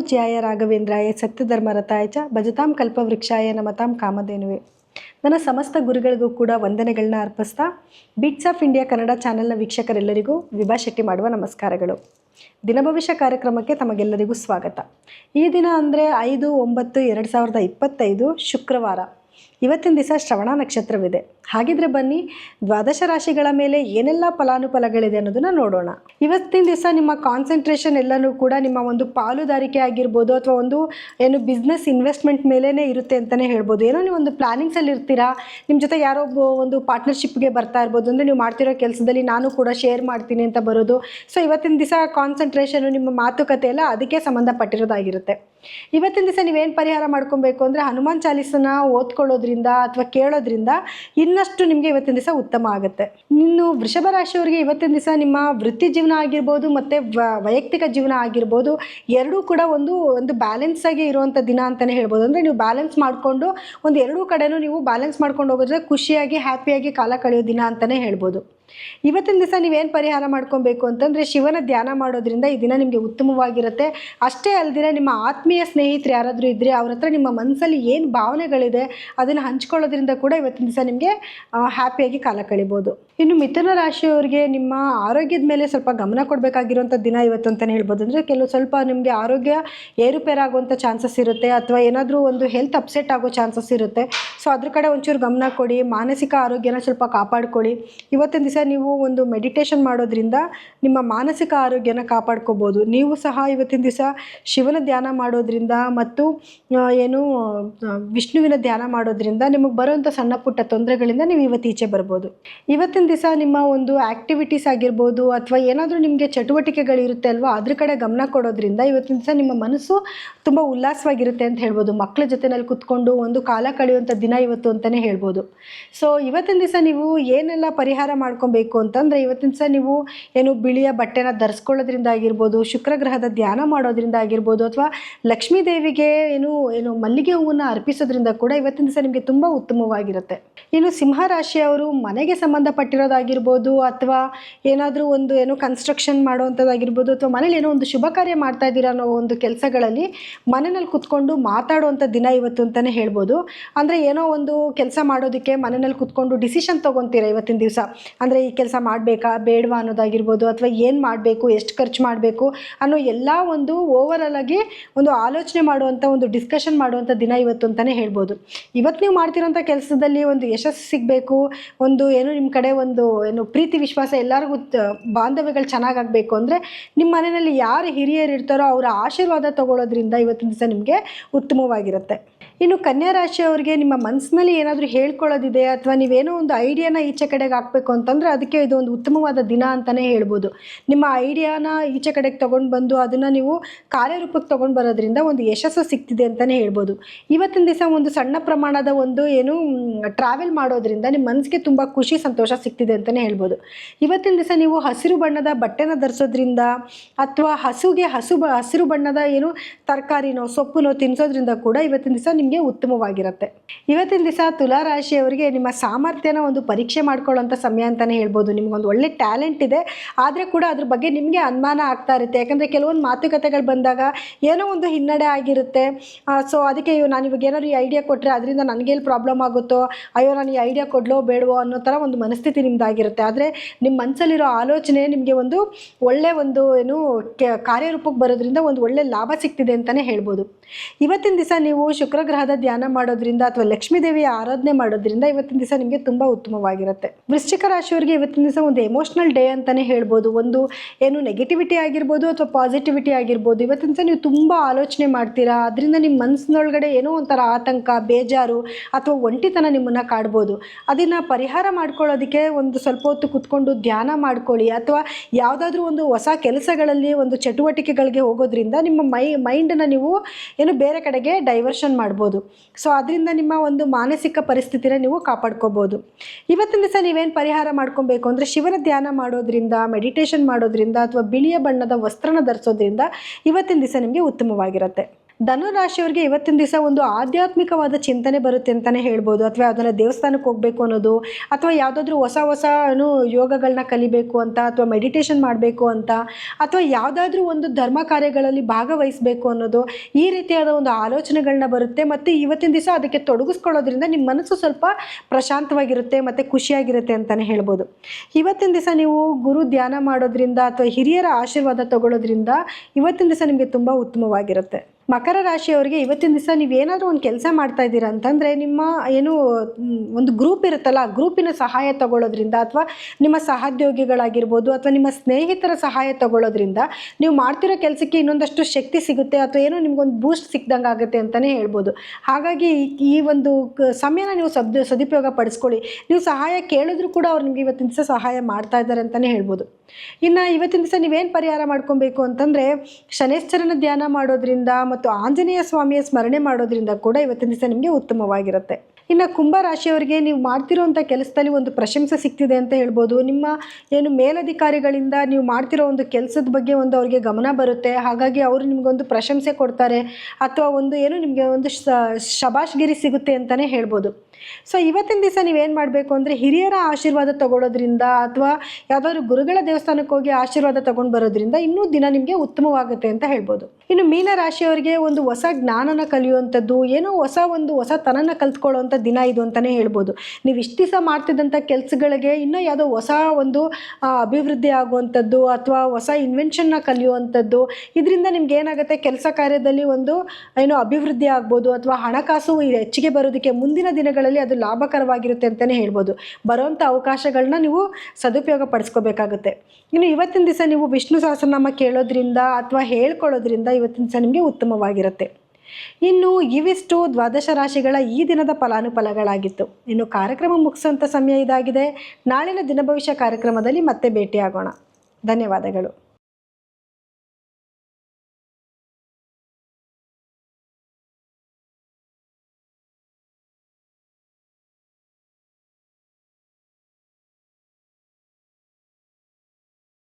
ಪೂಜ್ಯಾಯ ರಾಘವೇಂದ್ರಾಯ ಸತ್ಯಧರ್ಮರಥಾಯ ಚ ಭಜತಾಂ ಕಲ್ಪವೃಕ್ಷಾಯ ನಮತಾಂ ಕಾಮಧೇನುವೆ. ನನ್ನ ಸಮಸ್ತ ಗುರುಗಳಿಗೂ ಕೂಡ ವಂದನೆಗಳನ್ನ ಅರ್ಪಿಸ್ತಾ ಬಿಟ್ಸ್ ಆಫ್ ಇಂಡಿಯಾ ಕನ್ನಡ ಚಾನೆಲ್ನ ವೀಕ್ಷಕರೆಲ್ಲರಿಗೂ ವಿಭಾ ಶೆಟ್ಟಿ ಮಾಡುವ ನಮಸ್ಕಾರಗಳು. ದಿನಭವಿಷ್ಯ ಕಾರ್ಯಕ್ರಮಕ್ಕೆ ತಮಗೆಲ್ಲರಿಗೂ ಸ್ವಾಗತ. ಈ ದಿನ ಅಂದರೆ ಐದು ಒಂಬತ್ತು ಎರಡು ಸಾವಿರದ ಇಪ್ಪತ್ತೈದು ಶುಕ್ರವಾರ. ಇವತ್ತಿನ ದಿವಸ ಶ್ರವಣ ನಕ್ಷತ್ರವಿದೆ. ಹಾಗಿದ್ರೆ ಬನ್ನಿ, ದ್ವಾದಶ ರಾಶಿಗಳ ಮೇಲೆ ಏನೆಲ್ಲ ಫಲಾನುಫಲಗಳಿದೆ ಅನ್ನೋದನ್ನ ನೋಡೋಣ. ಇವತ್ತಿನ ದಿವಸ ನಿಮ್ಮ ಕಾನ್ಸಂಟ್ರೇಷನ್ ಎಲ್ಲನೂ ಕೂಡ ನಿಮ್ಮ ಒಂದು ಪಾಲುದಾರಿಕೆ ಆಗಿರ್ಬೋದು ಅಥವಾ ಒಂದು ಏನು ಬಿಸ್ನೆಸ್ ಇನ್ವೆಸ್ಟ್ಮೆಂಟ್ ಮೇಲೇ ಇರುತ್ತೆ ಅಂತಲೇ ಹೇಳ್ಬೋದು. ಏನೋ ನೀವು ಒಂದು ಪ್ಲಾನಿಂಗ್ಸಲ್ಲಿ ಇರ್ತೀರಾ? ನಿಮ್ಮ ಜೊತೆ ಯಾರೋ ಒಂದು ಪಾರ್ಟ್ನರ್ಶಿಪ್ಗೆ ಬರ್ತಾ ಇರ್ಬೋದು. ಅಂದರೆ ನೀವು ಮಾಡ್ತಿರೋ ಕೆಲಸದಲ್ಲಿ ನಾನು ಕೂಡ ಶೇರ್ ಮಾಡ್ತೀನಿ ಅಂತ ಬರೋದು. ಸೊ ಇವತ್ತಿನ ದಿವಸ ಕಾನ್ಸಂಟ್ರೇಷನು ನಿಮ್ಮ ಮಾತುಕತೆ ಎಲ್ಲ ಅದಕ್ಕೆ ಸಂಬಂಧಪಟ್ಟಿರೋದಾಗಿರುತ್ತೆ. ಇವತ್ತಿನ ದಿವಸ ನೀವೇನು ಪರಿಹಾರ ಮಾಡ್ಕೊಬೇಕು ಅಂದರೆ ಹನುಮಾನ್ ಚಾಲೀಸನ ಓದ್ಕೊಳ್ಳೋದ್ರಿಂದ ಅಥವಾ ಕೇಳೋದ್ರಿಂದ ಇನ್ನಷ್ಟು ನಿಮಗೆ ಇವತ್ತಿನ ದಿವಸ ಉತ್ತಮ ಆಗುತ್ತೆ. ಇನ್ನು ವೃಷಭ ರಾಶಿಯವರಿಗೆ ಇವತ್ತಿನ ದಿವಸ ನಿಮ್ಮ ವೃತ್ತಿ ಜೀವನ ಆಗಿರ್ಬೋದು, ಮತ್ತು ವೈಯಕ್ತಿಕ ಜೀವನ ಆಗಿರ್ಬೋದು, ಎರಡೂ ಕೂಡ ಒಂದು ಒಂದು ಬ್ಯಾಲೆನ್ಸ್ ಆಗಿ ಇರುವಂಥ ದಿನ ಅಂತಲೇ ಹೇಳ್ಬೋದು. ಅಂದರೆ ನೀವು ಬ್ಯಾಲೆನ್ಸ್ ಮಾಡಿಕೊಂಡು ಒಂದು ಎರಡೂ ಕಡೆನೂ ನೀವು ಬ್ಯಾಲೆನ್ಸ್ ಮಾಡ್ಕೊಂಡು ಹೋಗೋದ್ರೆ ಖುಷಿಯಾಗಿ ಹ್ಯಾಪಿಯಾಗಿ ಕಾಲ ಕಳೆಯೋ ದಿನ ಅಂತಲೇ ಹೇಳ್ಬೋದು. ಇವತ್ತಿನ ದಿವಸ ನೀವೇನು ಪರಿಹಾರ ಮಾಡ್ಕೊಬೇಕು ಅಂತಂದರೆ ಶಿವನ ಧ್ಯಾನ ಮಾಡೋದ್ರಿಂದ ಈ ದಿನ ನಿಮಗೆ ಉತ್ತಮವಾಗಿರುತ್ತೆ. ಅಷ್ಟೇ ಅಲ್ಲದಿರ ನಿಮ್ಮ ಆತ್ಮೀಯ ಸ್ನೇಹಿತರು ಯಾರಾದರೂ ಇದ್ದರೆ ಅವ್ರ ಹತ್ರ ನಿಮ್ಮ ಮನಸ್ಸಲ್ಲಿ ಏನು ಭಾವನೆಗಳಿದೆ ಅದನ್ನು ಹಂಚ್ಕೊಳ್ಳೋದ್ರಿಂದ ಕೂಡ ಇವತ್ತಿನ ದಿವಸ ನಿಮಗೆ ಹ್ಯಾಪಿಯಾಗಿ ಕಾಲ ಕಳಿಬೋದು. ಇನ್ನು ಮಿಥುನ ರಾಶಿಯವರಿಗೆ ನಿಮ್ಮ ಆರೋಗ್ಯದ ಮೇಲೆ ಸ್ವಲ್ಪ ಗಮನ ಕೊಡಬೇಕಾಗಿರುವಂಥ ದಿನ ಇವತ್ತು ಅಂತಲೇ ಹೇಳ್ಬೋದು. ಅಂದರೆ ಕೆಲವು ಸ್ವಲ್ಪ ನಿಮಗೆ ಆರೋಗ್ಯ ಏರುಪೇರಾಗುವಂಥ ಚಾನ್ಸಸ್ ಇರುತ್ತೆ ಅಥವಾ ಏನಾದರೂ ಒಂದು ಹೆಲ್ತ್ ಅಪ್ಸೆಟ್ ಆಗೋ ಚಾನ್ಸಸ್ ಇರುತ್ತೆ. ಸೊ ಅದ್ರ ಕಡೆ ಒಂಚೂರು ಗಮನ ಕೊಡಿ, ಮಾನಸಿಕ ಆರೋಗ್ಯನ ಸ್ವಲ್ಪ ಕಾಪಾಡ್ಕೊಳ್ಳಿ. ಇವತ್ತಿನ ದಿವಸ ನೀವು ಒಂದು ಮೆಡಿಟೇಷನ್ ಮಾಡೋದ್ರಿಂದ ನಿಮ್ಮ ಮಾನಸಿಕ ಆರೋಗ್ಯನ ಕಾಪಾಡ್ಕೋಬೋದು. ನೀವು ಸಹ ಇವತ್ತಿನ ದಿವಸ ಶಿವನ ಧ್ಯಾನ ಮಾಡೋದ್ರಿಂದ ಮತ್ತು ಏನು ವಿಷ್ಣುವಿನ ಧ್ಯಾನ ಮಾಡೋದ್ರಿಂದ ನಿಮಗೆ ಬರುವಂಥ ಸಣ್ಣ ಪುಟ್ಟ ತೊಂದರೆಗಳಿಂದ ನೀವು ಇವತ್ತು ಈಚೆ ಬರ್ಬೋದು. ಇವತ್ತಿನ ದಿವಸ ನಿಮ್ಮ ಒಂದು ಆ್ಯಕ್ಟಿವಿಟೀಸ್ ಆಗಿರ್ಬೋದು ಅಥವಾ ಏನಾದರೂ ನಿಮಗೆ ಚಟುವಟಿಕೆಗಳಿರುತ್ತೆ ಅಲ್ವಾ, ಅದ್ರ ಕಡೆ ಗಮನ ಕೊಡೋದ್ರಿಂದ ಇವತ್ತಿನ ದಿವಸ ನಿಮ್ಮ ಮನಸ್ಸು ತುಂಬ ಉಲ್ಲಾಸವಾಗಿರುತ್ತೆ ಅಂತ ಹೇಳ್ಬೋದು. ಮಕ್ಕಳ ಜೊತೆನಲ್ಲಿ ಕುತ್ಕೊಂಡು ಒಂದು ಕಾಲ ಕಳೆಯುವಂಥ ದಿನ ಇವತ್ತು ಅಂತಲೇ ಹೇಳ್ಬೋದು. ಸೊ ಇವತ್ತಿನ ದಿವಸ ನೀವು ಏನೆಲ್ಲ ಪರಿಹಾರ ಮಾಡ್ಕೊಬೇಕು ಅಂತಂದರೆ ಇವತ್ತಿನ ಸಹ ನೀವು ಏನು ಬಿಳಿಯ ಬಟ್ಟೆನ ಧರಿಸ್ಕೊಳ್ಳೋದ್ರಿಂದ ಆಗಿರ್ಬೋದು ಶುಕ್ರಗ್ರಹದ ಧ್ಯಾನ ಮಾಡೋದ್ರಿಂದ ಆಗಿರ್ಬೋದು ಅಥವಾ ಲಕ್ಷ್ಮೀ ದೇವಿಗೆ ಏನು ಏನು ಮಲ್ಲಿಗೆ ಹೂವನ್ನು ಅರ್ಪಿಸೋದ್ರಿಂದ ಕೂಡ ಇವತ್ತಿನ ದಿವಸ ನಿಮಗೆ ತುಂಬ ಉತ್ತಮವಾಗಿರುತ್ತೆ. ಇನ್ನು ಸಿಂಹ ರಾಶಿಯವರು ಮನೆಗೆ ಸಂಬಂಧಪಟ್ಟಿರೋದಾಗಿರ್ಬೋದು ಅಥವಾ ಏನಾದರೂ ಒಂದು ಏನು ಕನ್ಸ್ಟ್ರಕ್ಷನ್ ಮಾಡುವಂಥದ್ದಾಗಿರ್ಬೋದು ಅಥವಾ ಮನೇಲಿ ಏನೋ ಒಂದು ಶುಭ ಕಾರ್ಯ ಮಾಡ್ತಾ ಇದ್ದೀರಾ ಅನ್ನೋ ಒಂದು ಕೆಲಸಗಳಲ್ಲಿ ಮನೆಯಲ್ಲಿ ಕುತ್ಕೊಂಡು ಮಾತಾಡುವಂಥ ದಿನ ಇವತ್ತು ಅಂತಲೇ ಹೇಳ್ಬೋದು. ಅಂದರೆ ಏನೋ ಒಂದು ಕೆಲಸ ಮಾಡೋದಕ್ಕೆ ಮನೆಯಲ್ಲಿ ಕುತ್ಕೊಂಡು ಡಿಸಿಷನ್ ತೊಗೊತೀರಾ ಇವತ್ತಿನ ದಿವಸ? ಅಂದರೆ ಈ ಕೆಲಸ ಮಾಡಬೇಕಾ? ಬೇಡವಾ ಅನ್ನೋದಾಗಿರ್ಬೋದು ಅಥವಾ ಏನು ಮಾಡಬೇಕು? ಎಷ್ಟು ಖರ್ಚು ಮಾಡಬೇಕು? ಅನ್ನೋ ಎಲ್ಲ ಒಂದು ಓವರಾಲ್ ಆಗಿ ಒಂದು ಆಲೋಚನೆ ಮಾಡುವಂಥ ಒಂದು ಡಿಸ್ಕಷನ್ ಮಾಡುವಂಥ ದಿನ ಇವತ್ತು ಅಂತಲೇ ಹೇಳ್ಬೋದು. ಇವತ್ತು ನೀವು ಮಾಡ್ತಿರೋಂಥ ಕೆಲಸದಲ್ಲಿ ಒಂದು ಯಶಸ್ಸು ಸಿಗಬೇಕು. ಒಂದು ಏನು ನಿಮ್ಮ ಕಡೆ ಒಂದು ಏನು ಪ್ರೀತಿ, ವಿಶ್ವಾಸ ಎಲ್ಲರಿಗೂ ಬಾಂಧವ್ಯಗಳು ಚೆನ್ನಾಗಾಗಬೇಕು ಅಂದರೆ ನಿಮ್ಮ ಮನೆಯಲ್ಲಿ ಯಾರು ಹಿರಿಯರು ಇರ್ತಾರೋ ಅವರ ಆಶೀರ್ವಾದ ತಗೊಳ್ಳೋದ್ರಿಂದ ಇವತ್ತಿನ ದಿವಸ ನಿಮಗೆ ಉತ್ತಮವಾಗಿರುತ್ತೆ. ಇನ್ನು ಕನ್ಯಾ ರಾಶಿಯವರಿಗೆ ನಿಮ್ಮ ಮನಸ್ಸಿನಲ್ಲಿ ಏನಾದರೂ ಹೇಳ್ಕೊಳ್ಳೋದಿದೆ ಅಥವಾ ನೀವೇನೋ ಒಂದು ಐಡಿಯಾನ ಈಚೆ ಕಡೆಗೆ ಹಾಕಬೇಕು ಅಂತಂದರೆ ಅದಕ್ಕೆ ಇದು ಒಂದು ಉತ್ತಮವಾದ ದಿನ ಅಂತಲೇ ಹೇಳ್ಬೋದು. ನಿಮ್ಮ ಐಡಿಯಾನ ಈಚೆ ಕಡೆಗೆ ತೊಗೊಂಡು ಬಂದು ಅದನ್ನು ನೀವು ಕಾರ್ಯರೂಪಕ್ಕೆ ತೊಗೊಂಡು ಬರೋದ್ರಿಂದ ಒಂದು ಯಶಸ್ಸು ಸಿಗ್ತಿದೆ ಅಂತಲೇ ಹೇಳ್ಬೋದು. ಇವತ್ತಿನ ದಿವಸ ಒಂದು ಸಣ್ಣ ಪ್ರಮಾಣದ ಒಂದು ಏನು ಟ್ರಾವೆಲ್ ಮಾಡೋದ್ರಿಂದ ನಿಮ್ಮ ಮನಸ್ಸಿಗೆ ತುಂಬ ಖುಷಿ, ಸಂತೋಷ ಸಿಗ್ತಿದೆ ಅಂತಲೇ ಹೇಳ್ಬೋದು. ಇವತ್ತಿನ ದಿವಸ ನೀವು ಹಸಿರು ಬಣ್ಣದ ಬಟ್ಟೆನ ಧರಿಸೋದ್ರಿಂದ ಅಥವಾ ಹಸುಗೆ ಹಸು ಹಸಿರು ಬಣ್ಣದ ಏನು ತರಕಾರಿನೋ ಸೊಪ್ಪುನೋ ತಿನ್ನಿಸೋದ್ರಿಂದ ಕೂಡ ಇವತ್ತಿನ ದಿವಸ ನಿಮಗೆ ಉತ್ತಮವಾಗಿರುತ್ತೆ. ಇವತ್ತಿನ ದಿವಸ ತುಲಾ ರಾಶಿಯವರಿಗೆ ನಿಮ್ಮ ಸಾಮರ್ಥ್ಯನ ಒಂದು ಪರೀಕ್ಷೆ ಮಾಡ್ಕೊಳ್ಳೋಂಥ ಸಮಯ ಅಂತಲೇ ಹೇಳ್ಬೋದು. ನಿಮ್ಗೊಂದು ಒಳ್ಳೆ ಟ್ಯಾಲೆಂಟ್ ಇದೆ. ಆದರೆ ಕೂಡ ಅದ್ರ ಬಗ್ಗೆ ನಿಮಗೆ ಅನುಮಾನ ಆಗ್ತಾ ಇರುತ್ತೆ. ಯಾಕಂದರೆ ಕೆಲವೊಂದು ಮಾತುಕತೆಗಳು ಬಂದಾಗ ಏನೋ ಒಂದು ಹಿನ್ನಡೆ ಆಗಿರುತ್ತೆ. ಸೊ ಅದಕ್ಕೆ ನಾನು ಇವಾಗ ಏನಾದ್ರು ಈ ಐಡಿಯಾ ಕೊಟ್ಟರೆ ಅದರಿಂದ ನನಗೇನು ಪ್ರಾಬ್ಲಮ್ ಆಗುತ್ತೋ? ಅಯ್ಯೋ, ನಾನು ಈ ಐಡಿಯಾ ಕೊಡ್ಲೋ ಬೇಡವೋ ಅನ್ನೋ ಥರ ಒಂದು ಮನಸ್ಥಿತಿ ನಿಮ್ಮದಾಗಿರುತ್ತೆ ಆದರೆ ನಿಮ್ಮ ಮನಸ್ಸಲ್ಲಿರೋ ಆಲೋಚನೆ ನಿಮಗೆ ಒಂದು ಒಳ್ಳೆ ಒಂದು ಏನು ಕಾರ್ಯರೂಪಕ್ಕೆ ಬರೋದ್ರಿಂದ ಒಂದು ಒಳ್ಳೆ ಲಾಭ ಸಿಗ್ತಿದೆ ಅಂತಲೇ ಹೇಳ್ಬೋದು. ಇವತ್ತಿನ ದಿವಸ ನೀವು ಶುಕ್ರ ಗ್ರಹದ ಧ್ಯಾನ ಮಾಡೋದ್ರಿಂದ ಅಥವಾ ಲಕ್ಷ್ಮೀ ದೇವಿಯ ಆರಾಧನೆ ಮಾಡೋದ್ರಿಂದ ಇವತ್ತಿನ ದಿವಸ ನಿಮಗೆ ತುಂಬ ಉತ್ತಮವಾಗಿರುತ್ತೆ. ವೃಶ್ಚಿಕ ರಾಶಿಯವರಿಗೆ ಇವತ್ತಿನ ದಿವಸ ಒಂದು ಎಮೋಷ್ನಲ್ ಡೇ ಅಂತಲೇ ಹೇಳ್ಬೋದು. ಒಂದು ಏನು ನೆಗೆಟಿವಿಟಿ ಆಗಿರ್ಬೋದು ಅಥವಾ ಪಾಸಿಟಿವಿಟಿ ಆಗಿರ್ಬೋದು. ಇವತ್ತಿನ ದಿವಸ ನೀವು ತುಂಬ ಆಲೋಚನೆ ಮಾಡ್ತೀರಾ? ಅದರಿಂದ ನಿಮ್ಮ ಮನಸ್ಸಿನೊಳಗಡೆ ಏನೋ ಒಂಥರ ಆತಂಕ, ಬೇಜಾರು ಅಥವಾ ಒಂಟಿತನ ನಿಮ್ಮನ್ನು ಕಾಡ್ಬೋದು. ಅದನ್ನು ಪರಿಹಾರ ಮಾಡ್ಕೊಳ್ಳೋದಕ್ಕೆ ಒಂದು ಸ್ವಲ್ಪ ಹೊತ್ತು ಕುತ್ಕೊಂಡು ಧ್ಯಾನ ಮಾಡ್ಕೊಳ್ಳಿ. ಅಥವಾ ಯಾವುದಾದ್ರೂ ಒಂದು ಹೊಸ ಕೆಲಸಗಳಲ್ಲಿ ಒಂದು ಚಟುವಟಿಕೆಗಳಿಗೆ ಹೋಗೋದ್ರಿಂದ ನಿಮ್ಮ ಮೈ ಮೈಂಡನ್ನು ನೀವು ಏನು ಬೇರೆ ಕಡೆಗೆ ಡೈವರ್ಷನ್ ಮಾಡ್ಬೋದು. ಸೊ ಅದರಿಂದ ನಿಮ್ಮ ಒಂದು ಮಾನಸಿಕ ಪರಿಸ್ಥಿತಿನ ನೀವು ಕಾಪಾಡ್ಕೋಬೋದು ಇವತ್ತಿನ ದಿವಸ ನೀವೇನು ಪರಿಹಾರ ಮಾಡ್ಕೊಬೇಕು ಅಂದರೆ ಶಿವನ ಧ್ಯಾನ ಮಾಡೋದ್ರಿಂದ ಮೆಡಿಟೇಷನ್ ಮಾಡೋದ್ರಿಂದ ಅಥವಾ ಬಿಳಿಯ ಬಣ್ಣದ ವಸ್ತ್ರನ ಧರಿಸೋದ್ರಿಂದ ಇವತ್ತಿನ ದಿವಸ ನಿಮಗೆ ಉತ್ತಮವಾಗಿರುತ್ತೆ. ಧನುರಾಶಿಯವರಿಗೆ ಇವತ್ತಿನ ದಿವಸ ಒಂದು ಆಧ್ಯಾತ್ಮಿಕವಾದ ಚಿಂತನೆ ಬರುತ್ತೆ ಅಂತಲೇ ಹೇಳ್ಬೋದು. ಅಥವಾ ಅದನ್ನು ದೇವಸ್ಥಾನಕ್ಕೆ ಹೋಗಬೇಕು ಅನ್ನೋದು, ಅಥವಾ ಯಾವುದಾದ್ರೂ ಹೊಸ ಹೊಸ ಯೋಗಗಳನ್ನ ಕಲಿಬೇಕು ಅಂತ, ಅಥವಾ ಮೆಡಿಟೇಷನ್ ಮಾಡಬೇಕು ಅಂತ, ಅಥವಾ ಯಾವುದಾದ್ರೂ ಒಂದು ಧರ್ಮ ಕಾರ್ಯಗಳಲ್ಲಿ ಭಾಗವಹಿಸಬೇಕು ಅನ್ನೋದು ಈ ರೀತಿಯಾದ ಒಂದು ಆಲೋಚನೆಗಳನ್ನ ಬರುತ್ತೆ. ಮತ್ತು ಇವತ್ತಿನ ದಿವಸ ಅದಕ್ಕೆ ತೊಡಗಿಸ್ಕೊಳ್ಳೋದ್ರಿಂದ ನಿಮ್ಮ ಮನಸ್ಸು ಸ್ವಲ್ಪ ಪ್ರಶಾಂತವಾಗಿರುತ್ತೆ ಮತ್ತು ಖುಷಿಯಾಗಿರುತ್ತೆ ಅಂತಲೇ ಹೇಳ್ಬೋದು. ಇವತ್ತಿನ ದಿವಸ ನೀವು ಗುರು ಧ್ಯಾನ ಮಾಡೋದ್ರಿಂದ ಅಥವಾ ಹಿರಿಯರ ಆಶೀರ್ವಾದ ತಗೊಳ್ಳೋದ್ರಿಂದ ಇವತ್ತಿನ ದಿವಸ ನಿಮಗೆ ತುಂಬ ಉತ್ತಮವಾಗಿರುತ್ತೆ. ಮಕರ ರಾಶಿಯವರಿಗೆ ಇವತ್ತಿನ ದಿವಸ ನೀವು ಏನಾದರೂ ಒಂದು ಕೆಲಸ ಮಾಡ್ತಾ ಇದ್ದೀರಾ ಅಂತಂದರೆ ನಿಮ್ಮ ಏನು ಒಂದು ಗ್ರೂಪ್ ಇರುತ್ತಲ್ಲ, ಆ ಗ್ರೂಪಿನ ಸಹಾಯ ತಗೊಳ್ಳೋದ್ರಿಂದ ಅಥವಾ ನಿಮ್ಮ ಸಹೋದ್ಯೋಗಿಗಳಾಗಿರ್ಬೋದು ಅಥವಾ ನಿಮ್ಮ ಸ್ನೇಹಿತರ ಸಹಾಯ ತಗೊಳ್ಳೋದ್ರಿಂದ ನೀವು ಮಾಡ್ತಿರೋ ಕೆಲಸಕ್ಕೆ ಇನ್ನೊಂದಷ್ಟು ಶಕ್ತಿ ಸಿಗುತ್ತೆ ಅಥವಾ ಏನೋ ನಿಮ್ಗೊಂದು ಬೂಸ್ಟ್ ಸಿಕ್ದಂಗೆ ಆಗುತ್ತೆ ಅಂತಲೇ ಹೇಳ್ಬೋದು. ಹಾಗಾಗಿ ಈ- ಒಂದು ಸಮಯನ ನೀವು ಸದ್, ಸದುಪಯೋಗ ಪಡಿಸ್ಕೊಳ್ಳಿ. ನೀವು ಸಹಾಯ ಕೇಳಿದ್ರು ಕೂಡ ಅವ್ರು ನಿಮಗೆ ಇವತ್ತಿನ ದಿವಸ ಸಹಾಯ ಮಾಡ್ತಾ ಇದ್ದಾರೆ ಅಂತಲೇ ಹೇಳ್ಬೋದು. ಇನ್ನು ಇವತ್ತಿನ ದಿವಸ ನೀವೇನು ಪರಿಹಾರ ಮಾಡ್ಕೊಬೇಕು ಅಂತಂದರೆ ಶನೇಶ್ವರನ ಧ್ಯಾನ ಮಾಡೋದ್ರಿಂದ ಆಂಜನೇಯ ಸ್ವಾಮಿಯ ಸ್ಮರಣೆ ಮಾಡೋದ್ರಿಂದ ಕೂಡ ಇವತ್ತಿನ ದಿವಸ ನಿಮಗೆ ಉತ್ತಮವಾಗಿರುತ್ತೆ. ಇನ್ನು ಕುಂಭ ರಾಶಿಯವರಿಗೆ ನೀವು ಮಾಡ್ತಿರೋವಂಥ ಕೆಲಸದಲ್ಲಿ ಒಂದು ಪ್ರಶಂಸೆ ಸಿಗ್ತಿದೆ ಅಂತ ಹೇಳ್ಬೋದು. ನಿಮ್ಮ ಏನು ಮೇಲಧಿಕಾರಿಗಳಿಂದ ನೀವು ಮಾಡ್ತಿರೋ ಒಂದು ಕೆಲಸದ ಬಗ್ಗೆ ಒಂದು ಅವರಿಗೆ ಗಮನ ಬರುತ್ತೆ. ಹಾಗಾಗಿ ಅವರು ನಿಮಗೊಂದು ಪ್ರಶಂಸೆ ಕೊಡ್ತಾರೆ ಅಥವಾ ಒಂದು ಏನು ನಿಮಗೆ ಒಂದು ಶಬಾಷ್ಗಿರಿ ಸಿಗುತ್ತೆ ಅಂತಲೇ ಹೇಳ್ಬೋದು. ಸೊ ಇವತ್ತಿನ ದಿವಸ ನೀವೇನು ಮಾಡಬೇಕು ಅಂದರೆ ಹಿರಿಯರ ಆಶೀರ್ವಾದ ತಗೊಳ್ಳೋದ್ರಿಂದ ಅಥವಾ ಯಾವುದಾದ್ರು ಗುರುಗಳ ದೇವಸ್ಥಾನಕ್ಕೆ ಹೋಗಿ ಆಶೀರ್ವಾದ ತಗೊಂಡು ಬರೋದ್ರಿಂದ ಇನ್ನೂ ದಿನ ನಿಮಗೆ ಉತ್ತಮವಾಗುತ್ತೆ ಅಂತ ಹೇಳ್ಬೋದು. ಇನ್ನು ಮೀನ ರಾಶಿಯವರಿಗೆ ಒಂದು ಹೊಸ ಜ್ಞಾನನ ಕಲಿಯುವಂಥದ್ದು, ಏನೋ ಹೊಸ ಒಂದು ಹೊಸ ತನನ ಕಲ್ತ್ಕೊಳ್ಳೋವಂಥ ದಿನ ಇದು ಅಂತಲೇ ಹೇಳ್ಬೋದು. ನೀವು ಇಷ್ಟು ದಿವಸ ಮಾಡ್ತಿದ್ದಂಥ ಕೆಲಸಗಳಿಗೆ ಇನ್ನೂ ಯಾವುದೋ ಹೊಸ ಒಂದು ಅಭಿವೃದ್ಧಿ ಆಗುವಂಥದ್ದು ಅಥವಾ ಹೊಸ ಇನ್ವೆನ್ಷನ್ನ ಕಲಿಯುವಂಥದ್ದು, ಇದರಿಂದ ನಿಮ್ಗೆ ಏನಾಗುತ್ತೆ ಕೆಲಸ ಕಾರ್ಯದಲ್ಲಿ ಒಂದು, ಏನು ಅಭಿವೃದ್ಧಿ ಆಗ್ಬೋದು ಅಥವಾ ಹಣಕಾಸು ಹೆಚ್ಚಿಗೆ ಬರೋದಕ್ಕೆ ಮುಂದಿನ ದಿನಗಳಲ್ಲಿ ಅದು ಲಾಭಕರವಾಗಿರುತ್ತೆ ಅಂತಲೇ ಹೇಳ್ಬೋದು. ಬರೋವಂಥ ಅವಕಾಶಗಳನ್ನ ನೀವು ಸದುಪಯೋಗ ಪಡಿಸ್ಕೋಬೇಕಾಗುತ್ತೆ. ಇನ್ನು ಇವತ್ತಿನ ದಿವಸ ನೀವು ವಿಷ್ಣು ಸಹಸ್ರನಾಮ ಕೇಳೋದ್ರಿಂದ ಅಥವಾ ಹೇಳ್ಕೊಳ್ಳೋದ್ರಿಂದ ಇವತ್ತಿನ ದಿವಸ ನಿಮಗೆ ಉತ್ತಮವಾಗಿರುತ್ತೆ. ಇನ್ನು ಇವಿಷ್ಟು ದ್ವಾದಶ ರಾಶಿಗಳ ಈ ದಿನದ ಫಲಾನುಫಲಗಳಾಗಿತ್ತು. ಇನ್ನು ಕಾರ್ಯಕ್ರಮ ಮುಗಿಸುವಂಥ ಸಮಯ ಇದಾಗಿದೆ. ನಾಳಿನ ದಿನ ಭವಿಷ್ಯ ಕಾರ್ಯಕ್ರಮದಲ್ಲಿ ಮತ್ತೆ ಭೇಟಿಯಾಗೋಣ. ಧನ್ಯವಾದಗಳು.